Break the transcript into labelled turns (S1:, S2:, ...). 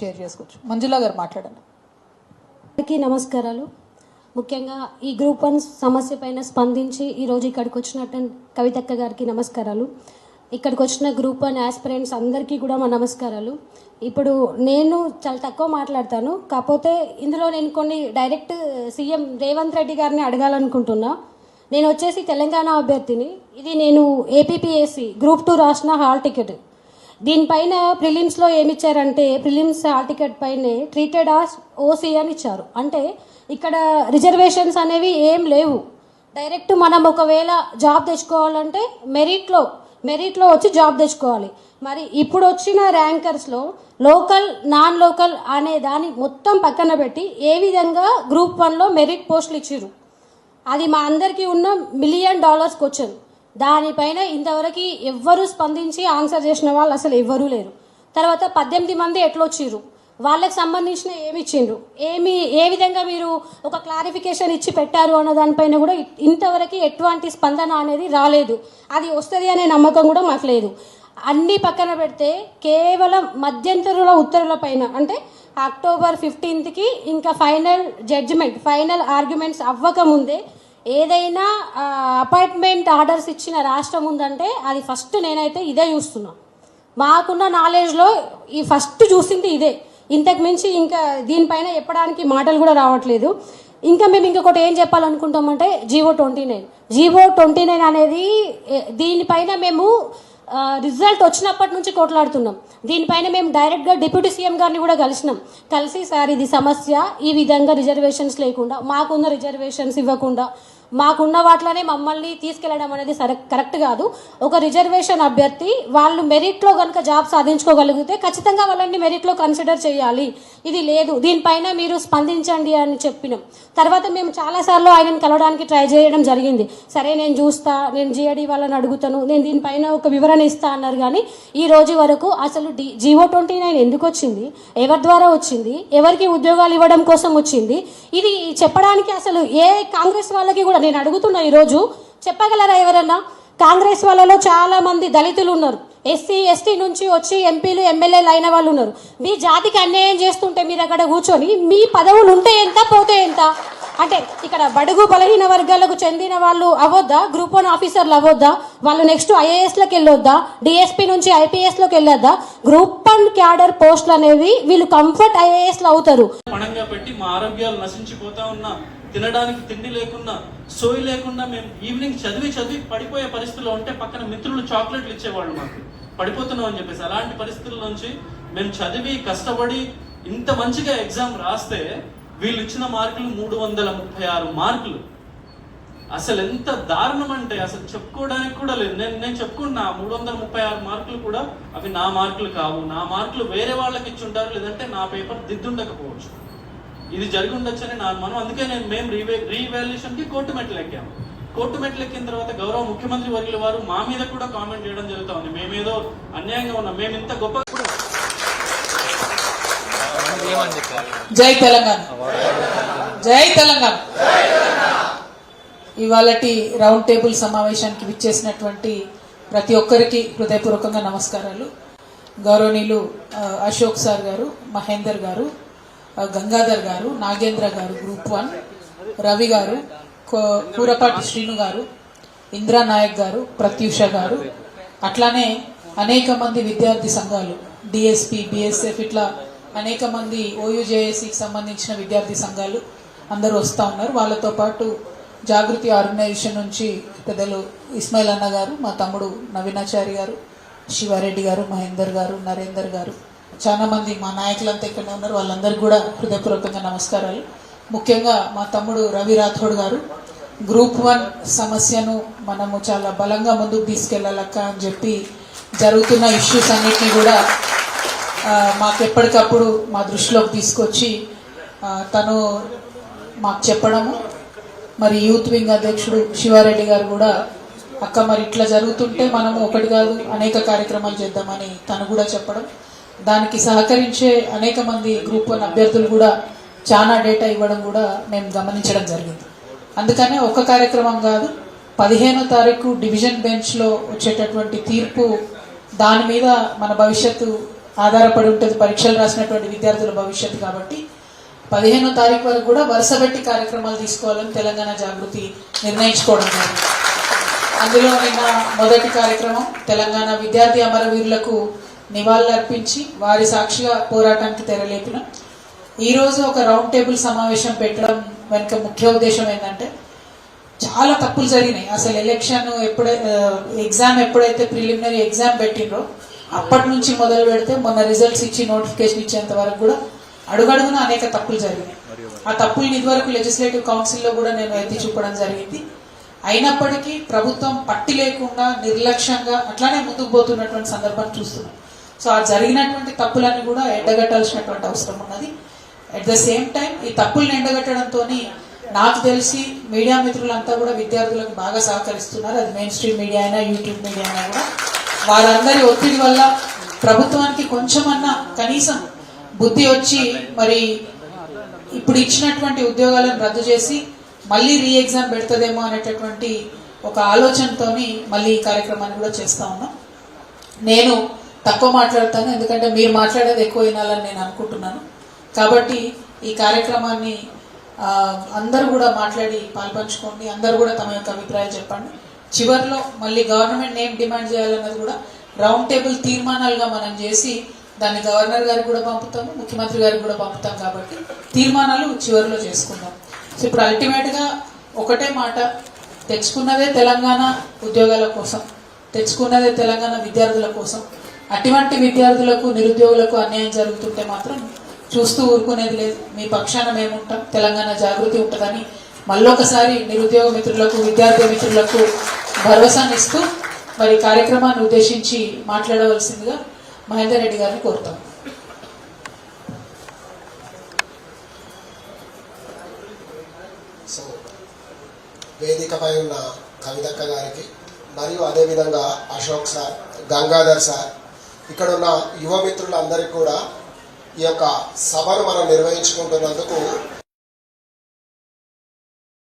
S1: Share చేసుకోవచ్చు. మంజులా గారు మాట్లాడండి.
S2: అందరికీ నమస్కారాలు. ముఖ్యంగా ఈ గ్రూప్ వన్ సమస్య పైన స్పందించి ఈరోజు ఇక్కడికి వచ్చినట్టు కవితక్క గారికి నమస్కారాలు. ఇక్కడికి వచ్చిన గ్రూప్ వన్ ఆస్పిరెంట్స్ అందరికీ కూడా మా నమస్కారాలు. ఇప్పుడు నేను చాలా తక్కువ మాట్లాడతాను. కాకపోతే ఇందులో నేను కొన్ని డైరెక్ట్ సీఎం రేవంత్ రెడ్డి గారిని అడగాలనుకుంటున్నా. నేను వచ్చేసి తెలంగాణ అభ్యర్థిని. ఇది నేను ఏపీపీఎస్సి గ్రూప్ టూ రాసిన హాల్ టికెట్. దీనిపైన ప్రిలిమ్స్లో ఏమి ఇచ్చారంటే ప్రిలిమ్స్ హాల్ టికెట్ పైనే ట్రీటెడ్ ఆస్ ఓసీ అని ఇచ్చారు. అంటే ఇక్కడ రిజర్వేషన్స్ అనేవి ఏం లేవు. డైరెక్ట్ మనం ఒకవేళ జాబ్ తెచ్చుకోవాలంటే మెరిట్లో మెరిట్లో వచ్చి జాబ్ తెచ్చుకోవాలి. మరి ఇప్పుడు వచ్చిన ర్యాంకర్స్లో లోకల్ నాన్ లోకల్ అనే దాన్ని మొత్తం పక్కన పెట్టి ఏ విధంగా గ్రూప్ వన్లో మెరిట్ పోస్టులు ఇచ్చారు అది మా అందరికీ ఉన్న మిలియన్ డాలర్స్ క్వశ్చన్ దానిపైన ఇంతవరకు ఎవ్వరూ స్పందించి ఆన్సర్ చేసిన వాళ్ళు అసలు ఎవ్వరూ లేరు. తర్వాత పద్దెనిమిది మంది ఎట్లొచ్చిర్రు? వాళ్ళకి సంబంధించిన ఏమి ఇచ్చిండ్రు? ఏమి ఏ విధంగా మీరు ఒక క్లారిఫికేషన్ ఇచ్చి పెట్టారు అన్న దానిపైన కూడా ఇంతవరకు ఎటువంటి స్పందన అనేది రాలేదు. అది వస్తుంది అనే నమ్మకం కూడా మాకు లేదు. అన్ని పక్కన పెడితే కేవలం మధ్యంతరుల ఉత్తర్వుల పైన అంటే అక్టోబర్ ఫిఫ్టీన్త్కి ఇంకా ఫైనల్ జడ్జిమెంట్ ఫైనల్ ఆర్గ్యుమెంట్స్ అవ్వకముందే ఏదైనా అపాయింట్మెంట్ ఆర్డర్స్ ఇచ్చిన రాష్ట్రం ఉందంటే అది ఫస్ట్ నేనైతే ఇదే చూస్తున్నా. మాకున్న నాలెడ్జ్లో ఈ ఫస్ట్ చూసింది ఇదే. ఇంతకు మించి ఇంకా దీనిపైన చెప్పడానికి మాటలు కూడా రావట్లేదు. ఇంకా మేము ఇంకొకటి ఏం చెప్పాలనుకుంటామంటే GO twenty nine GO twenty nine అనేది దీనిపైన మేము రిజల్ట్ వచ్చినప్పటి నుంచి కొట్లాడుతున్నాం. దీనిపైన మేము డైరెక్ట్గా డిప్యూటీ సీఎం గారిని కూడా కలిసినాం. కలిసి సార్ ఇది సమస్య. ఈ విధంగా రిజర్వేషన్స్ లేకుండా మాకున్న రిజర్వేషన్స్ ఇవ్వకుండా మాకున్న వాటిలోనే మమ్మల్ని తీసుకెళ్ళడం అనేది సరే కరెక్ట్ కాదు. ఒక రిజర్వేషన్ అభ్యర్థి వాళ్ళు మెరిట్లో కనుక జాబ్ సాధించుకోగలిగితే ఖచ్చితంగా వాళ్ళని మెరిట్లో కన్సిడర్ చేయాలి. ఇది లేదు. దీనిపైన మీరు స్పందించండి అని చెప్పినాం. తర్వాత మేము చాలాసార్లు ఆయనను కలవడానికి ట్రై చేయడం జరిగింది. సరే నేను చూస్తా నేను జిఏడి వాళ్ళని అడుగుతాను నేను దీనిపైన ఒక వివరణ ఇస్తా అన్నారు కానీ ఈ రోజు వరకు అసలు డి జివో ట్వంటీ నైన్ ఎందుకు వచ్చింది? ఎవరి ద్వారా వచ్చింది? ఎవరికి ఉద్యోగాలు ఇవ్వడం కోసం వచ్చింది? ఇది చెప్పడానికి అసలు ఏ కాంగ్రెస్ వాళ్ళకి కూడా నేను అడుగుతున్నా ఈరోజు. చెప్పగలరా ఎవరన్నా? కాంగ్రెస్ వాళ్ళలో చాలా మంది దళితులు ఉన్నారు. ఎస్సీ ఎస్టీ నుంచి వచ్చి ఎంపీలు ఎమ్మెల్యేలు అయిన వాళ్ళు ఉన్నారు. మీ జాతికి అన్యాయం చేస్తుంటే మీరు అక్కడ కూర్చొని మీ పదవులు ఉంటే ఎంత పోతే ఎంత? అంటే ఇక్కడ బడుగు బలహీన వర్గాలకు చెందిన వాళ్ళు అవ్వద్దా? గ్రూప్ వన్ ఆఫీసర్లు అవ్వద్దా? వాళ్ళు నెక్స్ట్ ఐఏఎస్లోకి వెళ్ళొద్దా? డిఎస్పీ నుంచి ఐపీఎస్లోకి వెళ్ళొద్దా? గ్రూప్ వన్ క్యాడర్ పోస్టులు అనేవి వీళ్ళు కంఫర్ట్ ఐఏఎస్లు అవుతారు.
S3: పణంగా పెట్టి మా ఆరోగ్యాలు నశించిపోతా ఉన్నా తినడానికి తిండి లేకున్నా సోయి లేకుండా మేము ఈవినింగ్ చదివి చదివి పడిపోయే పరిస్థితిలో ఉంటే పక్కన మిత్రులు చాక్లెట్లు ఇచ్చేవాళ్ళు మాకు. పడిపోతున్నాం అని చెప్పేసి అలాంటి పరిస్థితుల నుంచి మేము చదివి కష్టపడి ఇంత మంచిగా ఎగ్జామ్ రాస్తే వీళ్ళు ఇచ్చిన మార్కులు మూడు వందల ముప్పై ఆరు మార్కులు. అసలు ఎంత దారుణం అంటే అసలు చెప్పుకోవడానికి కూడా లేదు. నేను నేను చెప్పుకున్నా మూడు వందల ముప్పై ఆరు మార్కులు కూడా అవి నా మార్కులు కావు. నా మార్కులు వేరే వాళ్ళకి ఇచ్చి ఉంటారు లేదంటే నా పేపర్ దిద్దుండకపోవచ్చు. ఇది జరిగి ఉండొచ్చని నా మనం అందుకే నేను మేము రీవే రీవాల్యుయేషన్కి కోర్టు మెట్లు ఎక్కాము కోర్టు మెట్లు ఎక్కిన తర్వాత గౌరవ ముఖ్యమంత్రి వర్గుల వారు మా మీద కూడా కామెంట్ చేయడం జరుగుతూ ఉంది మేమేదో అన్యాయంగా ఉన్నాం. మేము ఇంత గొప్ప
S1: జై తెలంగాణ. జై తెలంగాణ. ఇవాళటి రౌండ్ టేబుల్ సమావేశానికి విచ్చేసినటువంటి ప్రతి ఒక్కరికి హృదయపూర్వకంగా నమస్కారాలు. గౌరవనీయులు అశోక్ సార్ గారు మహేందర్ గారు గంగాధర్ గారు నాగేంద్ర గారు గ్రూప్ వన్ రవి గారు కో- కూరపాటి శ్రీను గారు ఇంద్రా నాయక్ గారు ప్రత్యూష గారు అట్లానే అనేక మంది విద్యార్థి సంఘాలు డిఎస్పి బిఎస్ఎఫ్ ఇట్లా అనేక మంది ఓయూజేఏసీకి సంబంధించిన విద్యార్థి సంఘాలు అందరూ వస్తూ ఉన్నారు. వాళ్ళతో పాటు జాగృతి ఆర్గనైజేషన్ నుంచి పెద్దలు ఇస్మాయిల్ అన్న గారు మా తమ్ముడు నవీనాచారి గారు శివారెడ్డి గారు మహేందర్ గారు నరేందర్ గారు. చాలామంది మా నాయకులంతా ఇక్కడే ఉన్నారు. వాళ్ళందరికీ కూడా హృదయపూర్వకంగా నమస్కారాలు. ముఖ్యంగా మా తమ్ముడు రవి రాథోడ్ గారు గ్రూప్ వన్ సమస్యను మనము చాలా బలంగా ముందుకు తీసుకెళ్ళాలక్క అని చెప్పి జరుగుతున్న ఇష్యూస్ అన్నిటినీ కూడా మాకు ఎప్పటికప్పుడు మా దృష్టిలోకి తీసుకొచ్చి తను మాకు చెప్పడము. మరి యూత్ వింగ్ అధ్యక్షుడు శివారెడ్డి గారు కూడా అక్క మరి ఇట్లా జరుగుతుంటే మనము ఒకటి కాదు అనేక కార్యక్రమాలు చేద్దామని తను కూడా చెప్పడం. దానికి సహకరించే అనేక మంది గ్రూప్ వన్ అభ్యర్థులు కూడా చాలా డేటా ఇవ్వడం కూడా మేము గమనించడం జరిగింది. అందుకనే ఒక కార్యక్రమం కాదు పదిహేనో తారీఖు డివిజన్ బెంచ్లో వచ్చేటటువంటి తీర్పు దాని మీద మన భవిష్యత్తు ఆధారపడి ఉంటుంది పరీక్షలు రాసినటువంటి విద్యార్థుల భవిష్యత్తు కాబట్టి పదిహేనో తారీఖు వరకు కూడా వరుసపెట్టి కార్యక్రమాలు తీసుకోవాలని తెలంగాణ జాగృతి నిర్ణయించుకోవడం జరిగింది. అందులో నిన్న మొదటి కార్యక్రమం తెలంగాణ విద్యార్థి అమరవీరులకు నివాళులర్పించి వారి సాక్షిగా పోరాటానికి తెరలేపిన. ఈరోజు ఒక రౌండ్ టేబుల్ సమావేశం పెట్టడం వెనుక ముఖ్య ఉద్దేశం ఏంటంటే చాలా తప్పులు జరిగినాయి. అసలు ఎలక్షన్ ఎప్పుడై ఎగ్జామ్ ఎప్పుడైతే ప్రిలిమినరీ ఎగ్జామ్ పెట్టిండ్రో అప్పటి నుంచి మొదలు పెడితే మొన్న రిజల్ట్స్ ఇచ్చి నోటిఫికేషన్ ఇచ్చేంత వరకు కూడా అడుగడుగున అనేక తప్పులు జరిగినాయి. ఆ తప్పులు ఇదివరకు లెజిస్లేటివ్ కౌన్సిల్లో కూడా నేను ఎత్తి చూపడం జరిగింది. అయినప్పటికీ ప్రభుత్వం పట్టి లేకుండా నిర్లక్ష్యంగా అట్లానే ముందుకు పోతున్నటువంటి సందర్భం చూస్తున్నాం. సో ఆ జరిగినటువంటి తప్పులన్నీ కూడా ఎండగట్టాల్సినటువంటి అవసరం ఉన్నది. అట్ ద సేమ్ టైం ఈ తప్పుల్ని ఎండగట్టడంతో నాకు తెలిసి మీడియా మిత్రులంతా కూడా విద్యార్థులకు బాగా సహకరిస్తున్నారు. అది మెయిన్ స్ట్రీమ్ మీడియా అయినా యూట్యూబ్ మీడియా అయినా కూడా. వారందరి ఒత్తిడి వల్ల ప్రభుత్వానికి కొంచెమన్నా కనీసం బుద్ధి వచ్చి మరి ఇప్పుడు ఇచ్చినటువంటి ఉద్యోగాలను రద్దు చేసి మళ్ళీ రీ ఎగ్జామ్ పెడుతుందేమో అనేటటువంటి ఒక ఆలోచనతోని మళ్ళీ ఈ కార్యక్రమాన్ని కూడా చేస్తా ఉన్నాం. నేను తక్కువ మాట్లాడతాను ఎందుకంటే మీరు మాట్లాడేది ఎక్కువ వినాలని నేను అనుకుంటున్నాను. కాబట్టి ఈ కార్యక్రమాన్ని అందరూ కూడా మాట్లాడి పాల్పంచుకోండి అందరూ కూడా తమ యొక్క అభిప్రాయాలు చెప్పండి. చివరిలో మళ్ళీ గవర్నమెంట్ ఏం డిమాండ్ చేయాలన్నది కూడా రౌండ్ టేబుల్ తీర్మానాలుగా మనం చేసి దాన్ని గవర్నర్ గారికి కూడా పంపుతాము ముఖ్యమంత్రి గారికి కూడా పంపుతాం కాబట్టి తీర్మానాలు చివరిలో చేసుకుందాం. సో ఇప్పుడు అల్టిమేట్గా ఒకటే మాట తెచ్చుకున్నదే తెలంగాణ ఉద్యోగాల కోసం తెచ్చుకున్నదే తెలంగాణ విద్యార్థుల కోసం. అటువంటి విద్యార్థులకు నిరుద్యోగులకు అన్యాయం జరుగుతుంటే మాత్రం చూస్తూ ఊరుకునేది లేదు. మీ పక్షాన మేముంటాం తెలంగాణ జాగృతి ఉంటుందని మళ్ళొకసారి నిరుద్యోగ మిత్రులకు విద్యార్థి మిత్రులకు భరోసానిస్తూ మరి కార్యక్రమాన్ని ఉద్దేశించి మాట్లాడవలసిందిగా మహేందర్ రెడ్డి గారిని కోరుతాం.
S4: సో వేదికపై ఉన్న కవితక్క గారికి మరియు అదేవిధంగా అశోక్ సార్ గంగాధర్ సార్ ఇక్కడ ఉన్న యువ మిత్రులందరికీ కూడా ఈ యొక్క సభను మనం నిర్వహించుకుంటున్నందుకు